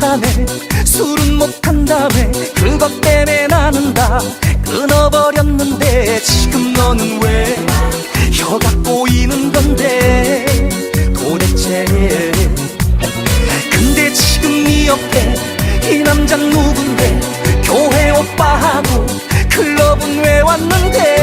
못하네. 술은 못한다네 그것 때문에 나는 다 끊어버렸는데 지금 너는 왜 혀가 보이는 건데 도대체. 근데 지금 네 옆에 이 남자 누군데? 교회 오빠하고 클럽은 왜 왔는데?